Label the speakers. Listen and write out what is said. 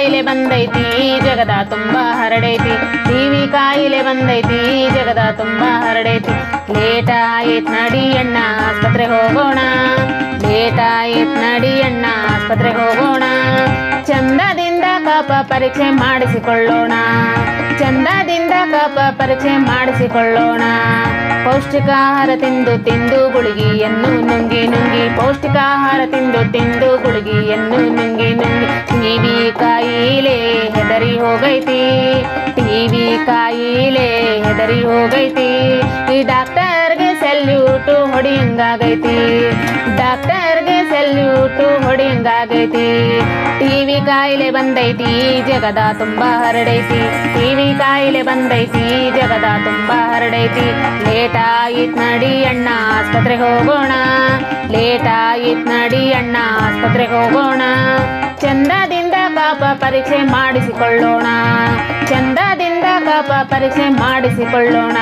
Speaker 1: ಕಾಯಿಲೆ ಬಂದೈತಿ, ಜಗದ ತುಂಬಾ ಹರಡೈತಿ. ಟಿವಿ ಕಾಯಿಲೆ ಬಂದೈತಿ, ಜಗದ ತುಂಬಾ ಹರಡೈತಿ. ಲೇಟ್ ಆಯ್ತ್ ನಡಿ ಅಣ್ಣ ಆಸ್ಪತ್ರೆಗೆ ಹೋಗೋಣ. ಲೇಟ್ ಆಯ್ತ್ ನಡಿ ಅಣ್ಣ ಆಸ್ಪತ್ರೆಗೆ ಹೋಗೋಣ. ಚಂದದಿಂದ ಕಪ ಪರೀಕ್ಷೆ ಮಾಡಿಸಿಕೊಳ್ಳೋಣ. ಚಂದದಿಂದ ಕಪ ಪರೀಕ್ಷೆ ಮಾಡಿಸಿಕೊಳ್ಳೋಣ. ಪೌಷ್ಟಿಕಾಹಾರ ತಿಂದು ತಿಂದು ಗುಳಿಗೆಯನ್ನು ನುಂಗಿ ನುಂಗಿ, ಪೌಷ್ಟಿಕಾಹಾರ ತಿಂದು ತಿಂದು ಗುಳಿಗೆಯನ್ನು ನುಂಗಿ ನುಂಗಿ. ಕಾಯಿಲೆ ಹೆದರಿ ಹೋಗೈತಿ. ಟಿವಿ ಕಾಯಿಲೆ ಹೆದರಿ ಹೋಗೈತಿ. ಈ ಡಾಕ್ಟರ್ಗೆ ಸೆಲ್ಯೂಟು ಹೊಡಿಯಂಗಾಗೈತಿ. ಡಾಕ್ಟರ್ಗೆ ಸೆಲ್ಯೂಟು ಹೊಡಿಯಂಗಾಗೈತಿ. ಟಿವಿ ಕಾಯಿಲೆ ಬಂದೈತಿ, ಜಗದ ತುಂಬಾ ಹರಡೈತಿ. ಟಿವಿ ಕಾಯಿಲೆ ಬಂದೈತಿ, ಜಗದ ತುಂಬಾ ಹರಡೈತಿ. ಲೇಟ್ ನಡಿ ಅಣ್ಣ ಆಸ್ಪತ್ರೆಗೆ ಹೋಗೋಣ. ಲೇಟ್ ನಡಿ ಅಣ್ಣ ಆಸ್ಪತ್ರೆಗೆ ಹೋಗೋಣ. ಪರೀಕ್ಷೆ ಮಾಡಿಸಿಕೊಳ್ಳೋಣ. ಚಂದದಿಂದ ಕಪ ಪರೀಕ್ಷೆ ಮಾಡಿಸಿಕೊಳ್ಳೋಣ.